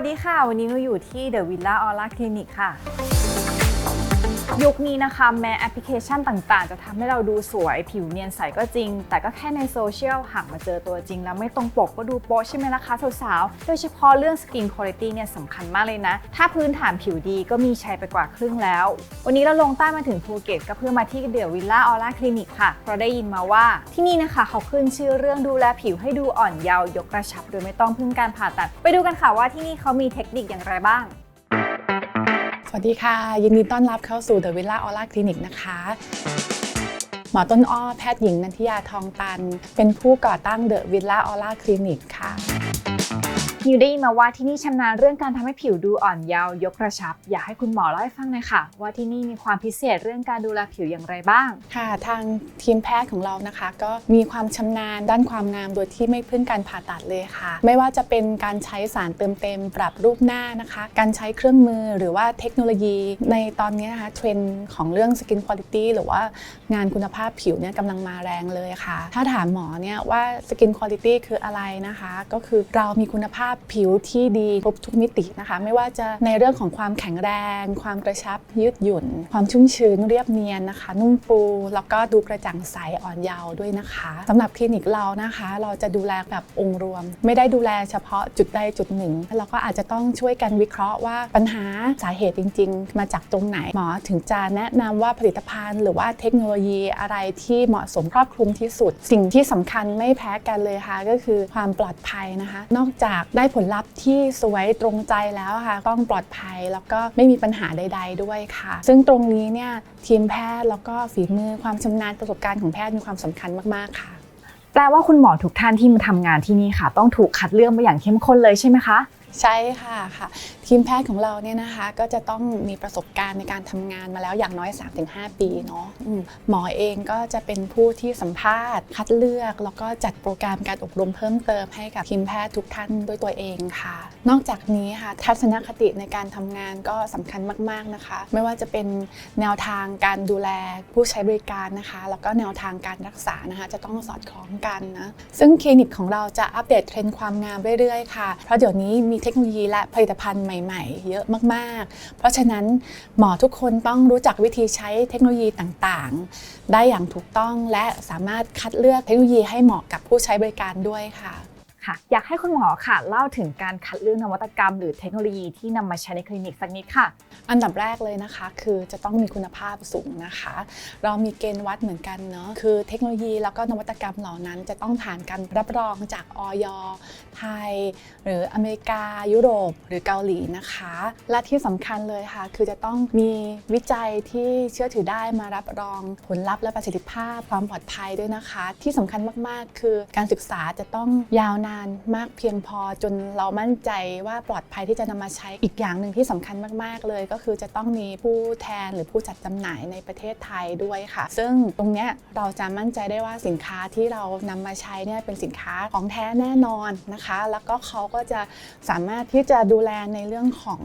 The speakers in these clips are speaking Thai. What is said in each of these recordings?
วัสดีค่ะ วันนี้เราอยู่ที่ The Villa Aura Clinic ค่ะ ยุคนี้นะคะแม้แอปพลิเคชันต่างๆ จะทำให้เราดูสวยผิวเนียนใสก็จริง แต่ก็แค่ในโซเชียลหากมาเจอตัวจริง แล้วไม่ตรงปกก็ดูโป๊ะใช่ไหมล่ะคะสาวๆ โดยเฉพาะเรื่องสกินคุณภาพเนี่ยสำคัญมากเลยนะ ถ้าพื้นฐานผิวดีก็มีใช้ไปกว่าครึ่งแล้ว วันนี้เราลงใต้มาถึงภูเก็ตก็เพื่อมาที่เด e วิลล่าออร่าคลินิกค่ะ เพราะได้ยินมาว่าที่นี่นะคะเขาขึ้นชื่อเรื่องดูแลผิวให้ดูอ่อนเยาว์ยกกระชับ โดยไม่ต้องพึ่งการผ่าตัด ไปดูกันค่ะว่าที่นี่เขามีเทคนิคอย่างไรบ้าง สวัสดีค่ะ ยินดีต้อนรับเข้าสู่ The Villa Aura Clinic นะคะหมอต้นอ้อแพทย์หญิงนันทิยาทองตัน เป็นผู้ก่อตั้ง The Villa Aura Clinic ค่ะ นิวได้ยินมาว่าที่นี่ชำนาญเรื่องการทำให้ผิวดูอ่อนเยาว์ยกกระชับ อยากให้คุณหมอเล่าให้ฟังหน่อยค่ะ ว่าที่นี่มีความพิเศษเรื่องการดูแลผิวอย่างไรบ้าง ค่ะ ทางทีมแพทย์ของเรานะคะ ก็มีความชำนาญด้านความงามโดยที่ไม่พึ่งการผ่าตัดเลยค่ะ ไม่ว่าจะเป็นการใช้สารเติมเต็ม ปรับรูปหน้านะคะ การใช้เครื่องมือหรือว่าเทคโนโลยี ในตอนนี้นะคะเทรนด์ของเรื่อง Skin Quality หรือว่างานคุณภาพผิวเนี่ยกำลังมาแรงเลยค่ะ ถ้าถามหมอเนี่ยว่า Skin Quality คืออะไรนะคะ ก็คือเรามีคุณภาพผิวที่ดีครบทุกมิตินะคะ ไม่ว่าจะในเรื่องของความแข็งแรง ความกระชับยืดหยุ่น ความชุ่มชื้นเรียบเนียนนะคะ นุ่มฟู แล้วก็ดูกระจ่างใสอ่อนเยาว์ด้วยนะคะสำหรับคลินิกเรานะคะ เราจะดูแลแบบองค์รวม ไม่ได้ดูแลเฉพาะจุดใดจุดหนึ่งเราก็อาจจะต้องช่วยกันวิเคราะห์ว่าปัญหาสาเหตุจริง ๆ มาจากตรงไหนหมอถึงจะแนะนำว่าผลิตภัณฑ์ หรือว่าเทคโนโลยีอะไรที่เหมาะสมครอบคลุมที่สุด สิ่งที่สำคัญไม่แพ้กันเลยค่ะก็คือความปลอดภัยนะคะ นอกจากได้ผลลัพธ์ที่สวยตรงใจแล้วค่ะต้องปลอดภัยแล้วก็ไม่มีปัญหาใด ๆ ด้วยค่ะ ซึ่งตรงนี้เนี่ยทีมแพทย์แล้วก็ฝีมือความชำนาญประสบการณ์ของแพทย์มีความสำคัญมากๆค่ะ แปลว่าคุณหมอทุกท่านที่มาทำงานที่นี่ค่ะ ต้องถูกคัดเลือกมาอย่างเข้มข้นเลยใช่ไหมคะ ใช่ค่ะค่ะ ทีมแพทย์ของเราเนี่ยนะคะ ก็จะต้องมีประสบการณ์ในการทำงานมาแล้วอย่างน้อย 3-5 ปีเนาะหมอเองก็จะเป็นผู้ที่สัมภาษณ์ คัดเลือก แล้วก็จัดโปรแกรมการอบรมเพิ่มเติมให้กับทีมแพทย์ทุกท่านด้วยตัวเองค่ะ นอกจากนี้ค่ะทัศนคติในการทำงานก็สำคัญมาก ๆนะคะ ไม่ว่าจะเป็นแนวทางการดูแลผู้ใช้บริการนะคะ แล้วก็แนวทางการรักษานะคะ จะต้องสอดคล้องกันนะซึ่งคลินิกของเราจะอัปเดตเทรนด์ความงามเรื่อยๆค่ะเพราะเดี๋ยวนี้มีเทคโนโลยีและผลิตภัณฑ์ใหม่ ๆ เยอะมากๆ เพราะฉะนั้นหมอทุกคนต้องรู้จักวิธีใช้เทคโนโลยีต่างๆ ได้อย่างถูกต้องและสามารถคัดเลือกเทคโนโลยีให้เหมาะกับผู้ใช้บริการด้วยค่ะ ค่ะ อยากให้คุณหมอค่ะ เล่าถึงการคัดเลือกนวัตกรรม หรือเทคโนโลยีที่นำมาใช้ในคลินิกสักนิดค่ะ อันดับแรกเลยนะคะ คือจะต้องมีคุณภาพสูงนะคะ เรามีเกณฑ์วัดเหมือนกันเนาะคือเทคโนโลยีแล้วก็นวัตกรรมเหล่านั้นจะต้องผ่านการรับรองจากออยไทย หรืออเมริกา ยุโรป หรือเกาหลีนะคะ และที่สำคัญเลยค่ะ คือจะต้องมีวิจัยที่เชื่อถือได้มารับรองผลลัพธ์และประสิทธิภาพความปลอดภัยด้วยนะคะ ที่สำคัญมากๆ คือการศึกษาจะต้องยาวนานมากเพียงพอจนเรามั่นใจว่าปลอดภัยที่จะนำมาใช้อีกอย่างหนึ่งที่สำคัญมากๆเลย ก็คือจะต้องมีผู้แทนหรือผู้จัดจำหน่ายในประเทศไทยด้วยค่ะ ซึ่งตรงเนี้ยเราจะมั่นใจได้ว่าสินค้าที่เรานำมาใช้เนี่ยเป็นสินค้าของแท้แน่นอนนะคะ แล้วก็เขาก็จะสามารถที่จะดูแลในเรื่องของ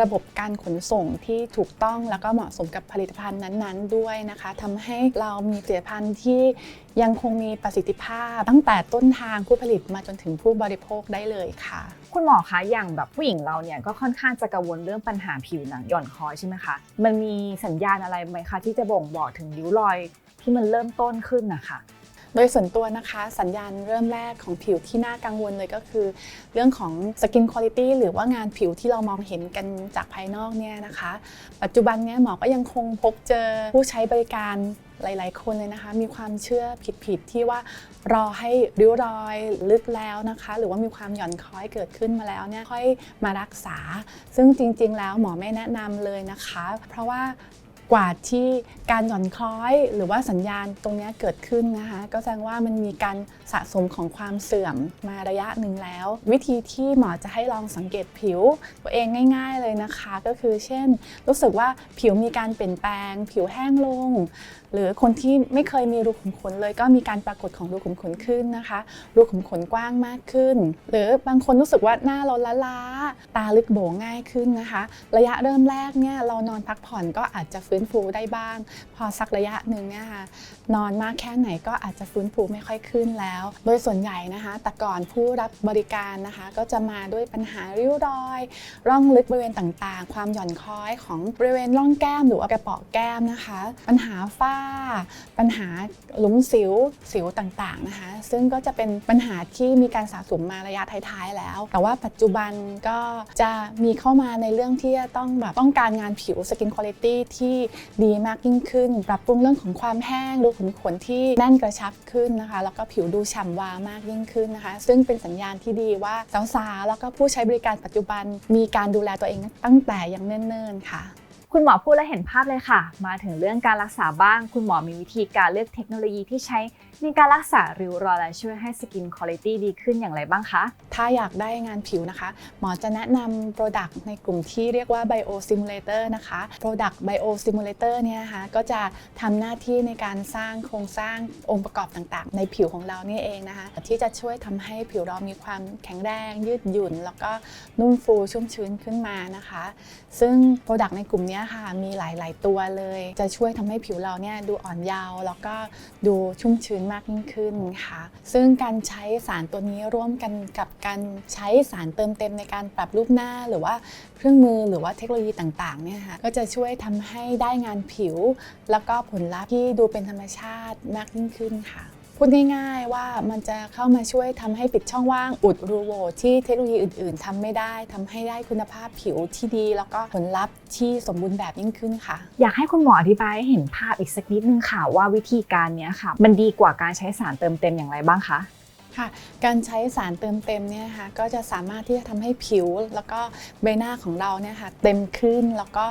ระบบการขนส่งที่ถูกต้องแล้วก็เหมาะสมกับผลิตภัณฑ์นั้น ๆ ด้วยนะคะทำให้เรามีผลิตภัณฑ์ที่ ยังคงมีประสิทธิภาพ ตั้งแต่ต้นทางผู้ผลิตมาจนถึงผู้บริโภคได้เลยค่ะ คุณหมอคะอย่างแบบผู้หญิงเราเนี่ยก็ค่อนข้างจะกังวลเรื่องปัญหาผิวหนังหย่อนคอยใช่ไหมคะมันมีสัญญาณอะไรไหมคะที่จะบ่งบอกถึงริ้วรอยที่มันเริ่มต้นขึ้นนะคะ โดยส่วนตัวนะคะสัญญาณเริ่มแรกของผิวที่น่ากังวลเลยก็คือ เรื่องของ skin quality หรือว่างานผิวที่เรามองเห็นกันจากภายนอกเนี่ยนะคะ ปัจจุบันเนี้หมอก็ยังคงพบเจอผู้ใช้บริการหลาย ๆ คนเลยนะคะ มีความเชื่อผิด ๆ ที่ว่ารอให้ริ้วรอยลึกแล้วนะคะ หรือว่ามีความหย่อนคล้อยเกิดขึ้นมาแล้วเนี่ยค่อยมารักษา ซึ่งจริง ๆ แล้วหมอไม่แนะนำเลยนะคะ เพราะว่า กว่าที่การหย่อนคล้อยหรือว่าสัญญาณตรงนี้เกิดขึ้นนะคะ ก็แสดงว่ามันมีการสะสมของความเสื่อมมาระยะหนึ่งแล้ว วิธีที่หมอจะให้ลองสังเกตผิว ตัวเองง่าย ๆเลยนะคะ ก็คือเช่น รู้สึกว่าผิวมีการเปลี่ยนแปลง ผิวแห้งลง หรือคนที่ไม่เคยมีรูขุมขนเลยก็มีการปรากฏของรูขุมขนขึ้นนะคะ รูขุมขนกว้างมากขึ้น หรือบางคนรู้สึกว่าหน้าเราล้าตาลึกโบง่ายขึ้นนะคะ ระยะเริ่มแรกเนี่ยเรานอนพักผ่อนก็อาจจะฟื้นฟื้นฟูได้บ้าง พอสักระยะหนึ่งเนี่ยค่ะนอนมากแค่ไหนก็อาจจะฟื้นฟูไม่ค่อยขึ้นแล้ว โดยส่วนใหญ่นะคะ แต่ก่อนผู้รับบริการนะคะ ก็จะมาด้วยปัญหาริ้วรอย ร่องลึกบริเวณต่างๆ ความหย่อนคล้อยของบริเวณร่องแก้มหรือว่ากระเป๋อแก้มนะคะ ปัญหาฝ้า ปัญหาหลุมสิวสิวต่างๆนะคะ ซึ่งก็จะเป็นปัญหาที่มีการสะสมมาระยะท้ายๆแล้ว แต่ว่าปัจจุบันก็จะมีเข้ามาในเรื่องที่ต้องแบบต้องการงานผิวสกินคุณ i t y ที่ดีมากยิ่งขึ้น ปรับปรุงเรื่องของความแห้งรูขุมขนที่แน่นกระชับขึ้นนะคะ แล้วก็ผิวดูฉ่ำวามากยิ่งขึ้นนะคะ ซึ่งเป็นสัญญาณที่ดีว่าสาวๆแล้วก็ผู้ใช้บริการปัจจุบันมีการดูแลตัวเองตั้งแต่ยังเนิ่นๆค่ะ คุณหมอพูดแล้วเห็นภาพเลยค่ะ มาถึงเรื่องการรักษาบ้าง คุณหมอมีวิธีการเลือกเทคโนโลยีที่ใช้ในการรักษาริ้วรอยและช่วยให้สกินคุณภาพดีขึ้นอย่างไรบ้างคะ ถ้าอยากได้งานผิวนะคะ หมอจะแนะนำ Product ในกลุ่มที่เรียกว่า Bio Simulator นะคะ Product Bio Simulator เนี่ยนะคะก็จะทำหน้าที่ในการสร้างโครงสร้างองค์ประกอบต่างๆ ในผิวของเรานี่เองนะคะ ที่จะช่วยทำให้ผิวเรามีความแข็งแรง ยืดหยุ่น แล้วก็นุ่มฟูชุ่มชื้นขึ้นมานะคะ ซึ่ง Product ในกลุ่มเนี้ค่ะมีหลาย ๆ ตัวเลย จะช่วยทำให้ผิวเราเนี่ยดูอ่อนเยาว์แล้วก็ดูชุ่มชื้นมากยิ่งขึ้นค่ะ ซึ่งการใช้สารตัวนี้ร่วมกันกับการใช้สารเติมเต็มในการปรับรูปหน้าหรือว่าเครื่องมือหรือว่าเทคโนโลยีต่าง ๆ เนี่ยค่ะก็จะช่วยทำให้ได้งานผิว แล้วก็ผลลัพธ์ที่ดูเป็นธรรมชาติมากยิ่งขึ้นค่ะ พูดง่ายๆว่ามันจะเข้ามาช่วยทำให้ปิดช่องว่างอุดรูโหว่ที่เทคโนโลยีอื่นๆทำไม่ได้ทำให้ได้คุณภาพผิวที่ดี แล้วก็ผลลัพธ์ที่สมบูรณ์แบบยิ่งขึ้นค่ะ อยากให้คุณหมออธิบายให้เห็นภาพอีกสักนิดนึงค่ะว่าวิธีการนี้ค่ะ มันดีกว่าการใช้สารเติมเต็มอย่างไรบ้างคะ ค่ะ การใช้สารเติมเต็มเนี่ยนะคะก็จะสามารถที่จะทำให้ผิวแล้วก็ใบหน้าของเราเนี่ยค่ะเต็มขึ้นแล้วก็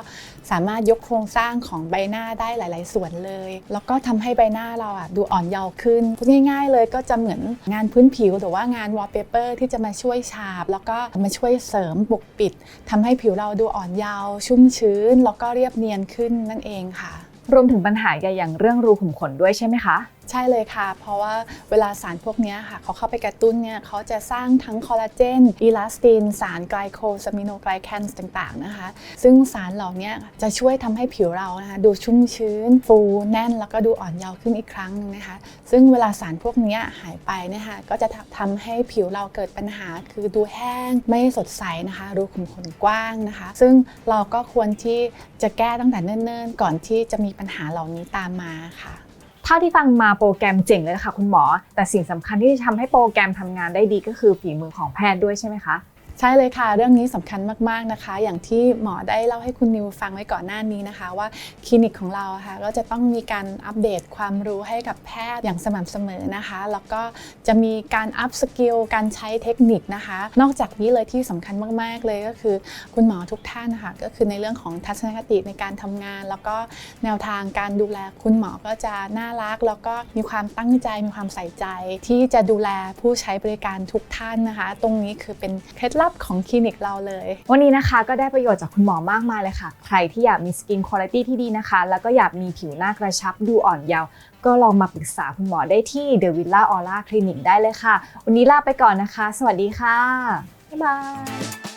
สามารถยกโครงสร้างของใบหน้าได้หลาย ๆ ส่วนเลย แล้วก็ทำให้ใบหน้าเราอะดูอ่อนเยาว์ขึ้นพูดง่าย ๆ เลยก็จะเหมือนงานพื้นผิวหรือว่างานวอลเปเปอร์ที่จะมาช่วยฉาบ แล้วก็มาช่วยเสริมปกปิดทำให้ผิวเราดูอ่อนเยาว์ชุ่มชื้น แล้วก็เรียบเนียนขึ้นนั่นเองค่ะ รวมถึงปัญหาใหญ่อย่างเรื่องรูขุมขนด้วยใช่ไหมคะ ใช่เลยค่ะ เพราะว่าเวลาสารพวกนี้ค่ะเขาเข้าไปกระตุ้นเนี่ยเขาจะสร้างทั้งคอลลาเจนอีลาสติน สารไกลโคซามิโนไกลแคนต่างๆนะคะ ซึ่งสารเหล่านี้จะช่วยทำให้ผิวเรานะคะดูชุ่มชื้น ฟูแน่น แล้วก็ดูอ่อนเยาว์ขึ้นอีกครั้งหนึงนะคะ ซึ่งเวลาสารพวกนี้หายไปนะคะก็จะทำให้ผิวเราเกิดปัญหา คือดูแห้งไม่สดใสนะคะ รูขุมขนกว้างนะคะ ซึ่งเราก็ควรที่จะแก้ตั้งแต่เนิ่นๆ ก่อนที่จะมีปัญหาเหล่านี้ตามมาค่ะ เท่าที่ฟังมาโปรแกรมเจ๋งเลยค่ะคุณหมอ แต่สิ่งสำคัญที่จะทำให้โปรแกรมทำงานได้ดีก็คือฝีมือของแพทย์ด้วยใช่ไหมคะ ใช่เลยค่ะเรื่องนี้สำคัญมากๆนะคะ อย่างที่หมอได้เล่าให้คุณนิวฟังไว้ก่อนหน้านี้นะคะ ว่าคลินิกของเราค่ะก็จะต้องมีการอัปเดตความรู้ให้กับแพทย์อย่างสม่ำเสมอนะคะ แล้วก็จะมีการอัพสกิลการใช้เทคนิคนะคะ นอกจากนี้เลยที่สำคัญมากๆเลยก็คือ คุณหมอทุกท่านนะคะก็คือในเรื่องของทัศนคติในการทำงาน แล้วก็แนวทางการดูแลคุณหมอก็จะน่ารัก แล้วก็มีความตั้งใจมีความใส่ใจ ที่จะดูแลผู้ใช้บริการทุกท่านนะคะ ตรงนี้คือเป็นเคล็ดลับของคลินิกเราเลย วันนี้นะคะก็ได้ประโยชน์จากคุณหมอมากมายเลยค่ะ ใครที่อยากมีสกินคุณภาพที่ดีนะคะ แล้วก็อยากมีผิวหน้ากระชับดูอ่อนเยาว์ก็ลองมาปรึกษาคุณหมอได้ที่ The Villa Aura Clinic ได้เลยค่ะ วันนี้ลาไปก่อนนะคะ สวัสดีค่ะบ๊ายบาย